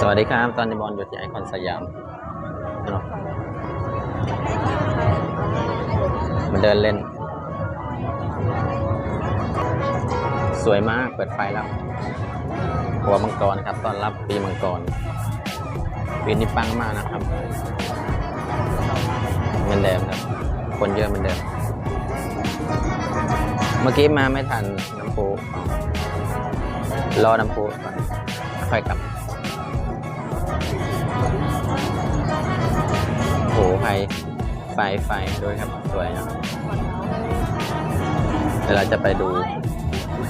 สวัสดีครับ ตอนนี้บอลอยู่ที่ไอคอนสยามเนาะมาเดินเล่น สวยมากเปิดไฟแล้ว หัวมังกรครับตอนรับปีมังกร ปีนี้ปังมากนะครับเหมือนเดิมครับ คนเยอะเหมือนเดิม เมื่อกี้มาไม่ทันน้ำพุรอน้ำพุค่อยกลับ ไฟไฟไฟด้วยครับสวยนะเดี๋ยวเราจะไปดู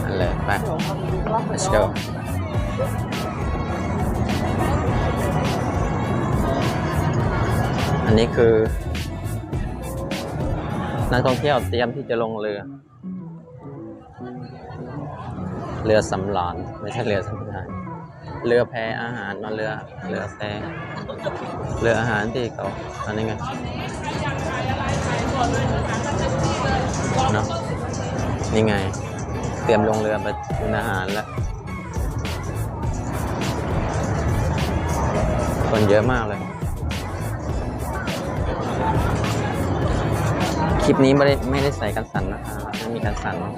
อันเลยไป let's go อันนี้คือ นักท่องเที่ยวเตรียมที่จะลงเรือ เรือสำราญไม่ใช่เรือสำ เรือแพอาหารมาเรือ เรือแพเรืออาหารที่เขาอันนี้ไงเนาะนี่ไง เตรียมลงเรือไปกินอาหารแล้วคนเยอะมากเลย คลิปนี้ไม่ได้ไม่ได้ใส่กันสั่นนะครับไม่มีกันสั่นเนอะ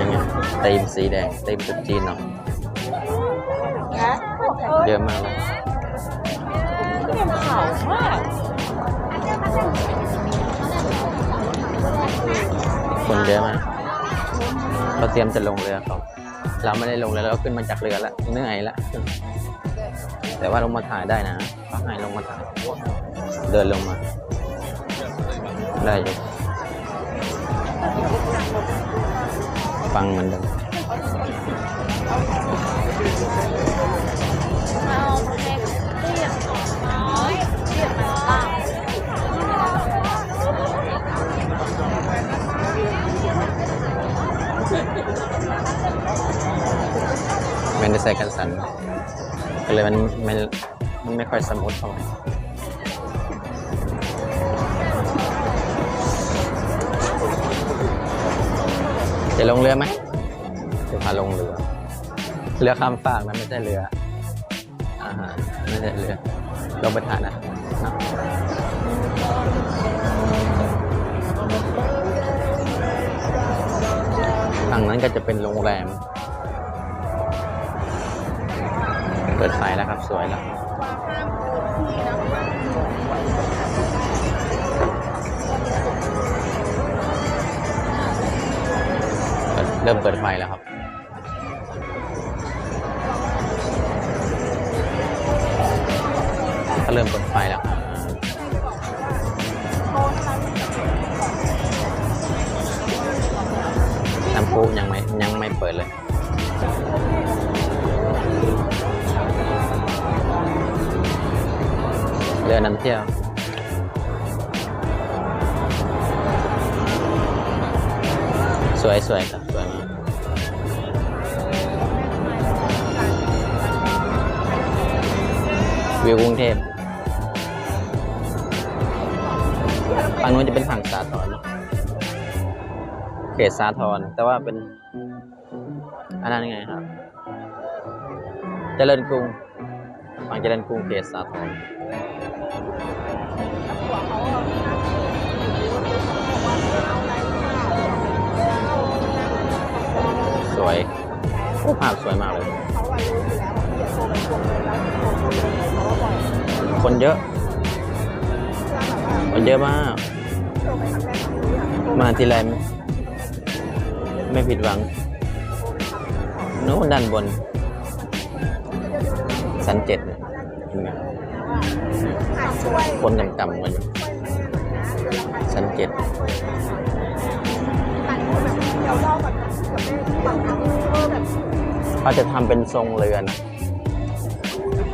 ยังไงตีมสีแดงตีมจุดจีนเนาะเยอะมากเลยขาวมากคนเยอะมากเขาเตรียมจะลงเรือเขาเราไม่ได้ลงเรือเราขึ้นมาจากเรือแล้วเหนื่อยแล้วแต่ว่าลงมาถ่ายได้นะเขาให้ลงมาถ่ายเดินลงมา ได้อยู่ ฟังเหมือนเดิมมันไม่ได้ใส่กันสันก็เลยมันไม่มันไม่ค่อยสมูทเท่าไหร่ จะลงเรือไหมจะพาลงเรือ เรือข้ามฟากนะไม่ใช่เรืออาหารไม่ใช่เรือลงไปถ่านนะฝั่งนั้นก็จะเป็นโรงแรม เปิดไฟแล้วครับ สวยแล้ว ริ่มเปิดไฟแล้วครับ ก็เริ่มเปิดไฟแล้วครับน้ำพุยังไม่ยังไม่เปิดเลยเรือนำเที่ยวสวยสวยครับสวย วิวกรุงเทพฝั่งนู้นจะเป็นฝั่งสาทรเขตสาทรแต่ว่าเป็นอันนั้นไงครับ เจริญกรุงฝั่งเจริญกรุงเขตสาทรสวย ภาพสวยมากเลย คนเยอะ คนเยอะมาก มาทีไรไม่ไม่ผิดหวังนู้นด้านบน สันเจ็ดเนี่ยเห็นไหมคนต่ำๆกันอยู่สันเจ็ด เขาจะทำเป็นทรงเรือนะ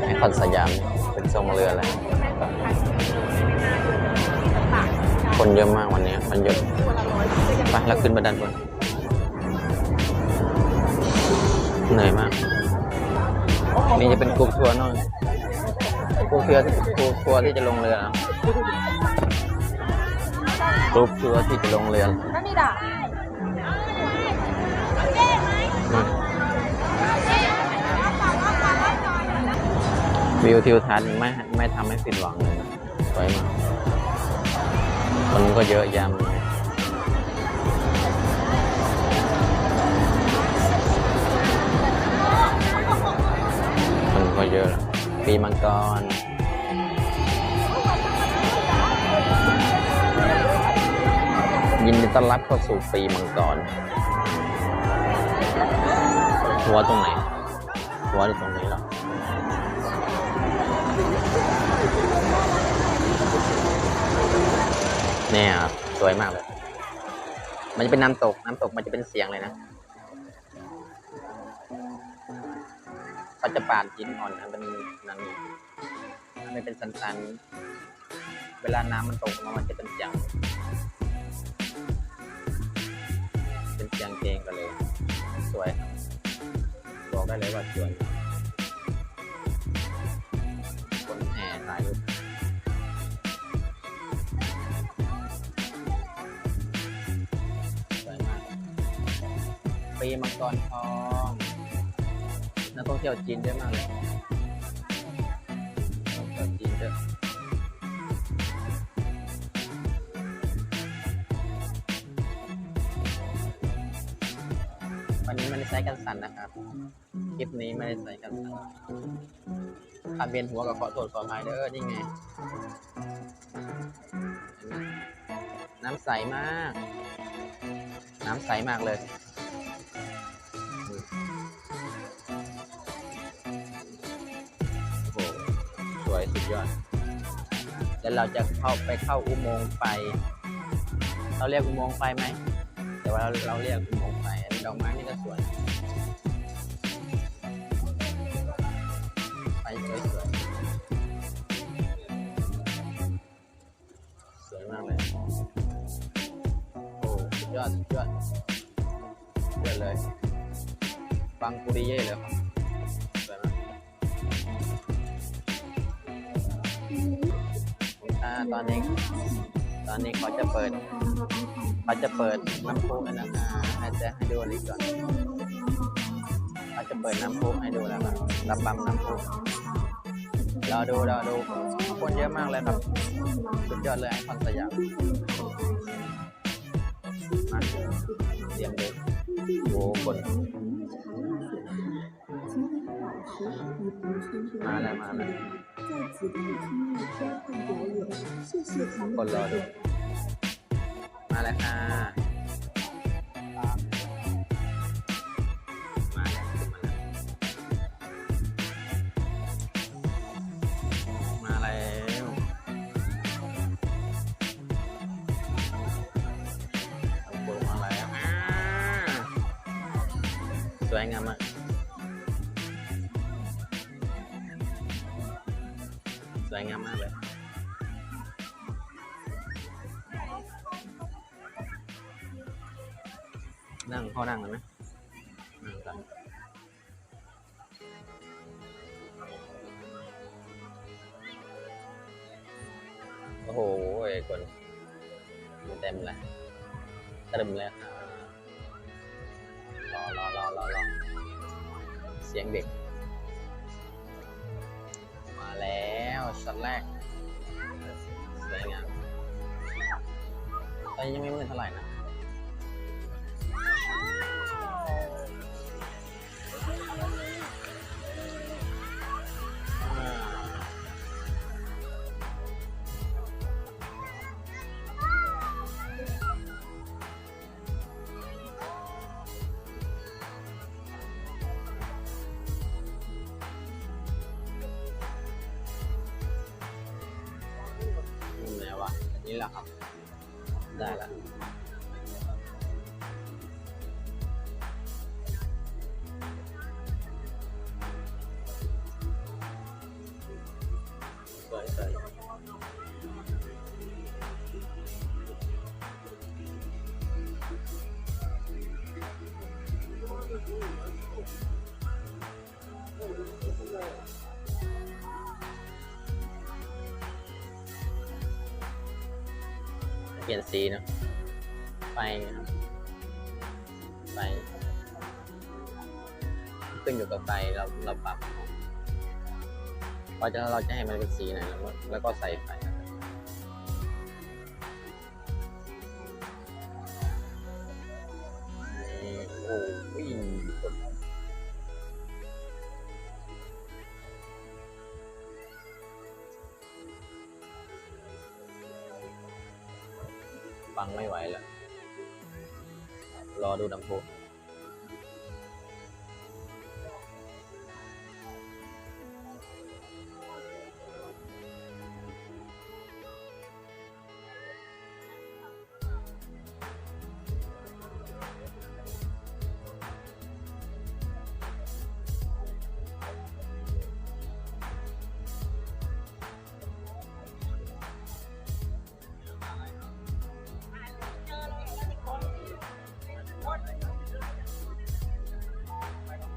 ไอคอนสยามเป็นทรงเรืออะไรคนเยอะมากวันนี้มันเยอะไปแล้วขึ้นไปด้านบนเหนื่อยมาก นี่จะเป็นกรุ๊ปทัวร์น้อยกรุ๊ปทัวร์กรุ๊ปทัวร์ที่จะลงเรือนะกรุ๊ปทัวร์ที่จะลงเรือนั่มีด่า วิวทิวทัศน์ไม่ไม่ทำให้ผิดหวังเลยสวยมากคนก็เยอะแยะเลยคนก็เยอะแล้วปีมังกรยินดีต้อนรับเข้าสู่ปีมังกร หัวตรงไหน หัวอยู่ตรงนี้หรอ เนี่ยครับสวยมากเลย มันจะเป็นน้ำตก น้ำตกมันจะเป็นเสียงเลยนะเขาจะปาดหินอ่อนนะเป็นนันนี่มันเป็นสันๆ เวลาน้ำมันตกมามันจะเป็นเสียง เป็นเสียงเพลงกันเลย สวยบอกได้เลยว่าสวย ปีมังกรทองนักท่องเที่ยวจีนเยอะมากเลยนักท่องเที่ยวจีนเยอะวันนี้ไม่ได้ใช้กันสั่นนะครับ คลิปนี้ไม่ได้ใส่กันสั่นถ้าเบียนหัวกับขอโทษขออภัยเด้อนี่ไง น้ำใสมาก น้ำใสมากเลย วยสุดยอดแล้วเราจะเข้าไปเข้าอุโมงค์ไฟเราเรียกอุโมงค์ไฟไหมแต่ว่าเราเราเรียกอุโมงค์ไฟดอกไม้นี่ก็สวยไฟสวยสวยสวยมากเลยโอ้สุดยอดสุดยอดเยอะเลยฟังกุริเย่เลยครับ ตอนนี้ ตอนนี้เขาจะเปิดเขาจะเปิดน้ำพุนะคะให้จะให้ดูอันนี้ก่อนเขาจะเปิดน้ำพุให้ดูแล้วครับระบำน้ำพุรอดูรอดูคนเยอะมากเลยครับ สุดยอดเลยไอคอนสยามมาเตรียมเลยโอ้คน มาแล้วมาแล้วคนรอดูมาแล้วค่ะ วยงามมากเลยนั่งเข้านั่งเลยไหมนั่งกันโอ้โหคนมันเต็มเลยเต็มเลยรอรอรอรอรอเสียงเด็ก มาแล้ว ชั้นแรกสวยงามตอนนี้ยังไม่มืดเท่าไหร่นะ นนี้แหละครับ ได้แล้วสวยสวย เปลี่ยนสีเนาะไฟนะครับไฟขึ้นอยู่กับไฟเราเราปรับเราจะเราจะให้มันเป็นสีไหนแล้วก็แล้วก็ใส่ไฟ รอดูน้ำพุ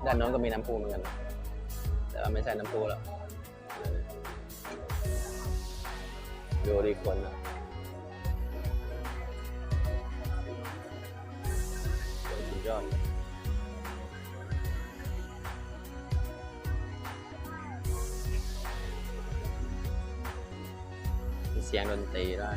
ด้านโน้นก็มีน้ำพุเหมือนกัน แต่ว่าไม่ใช่น้ำพุแล้วดูดีคนนะสุดยอดเสียงดนตรีได้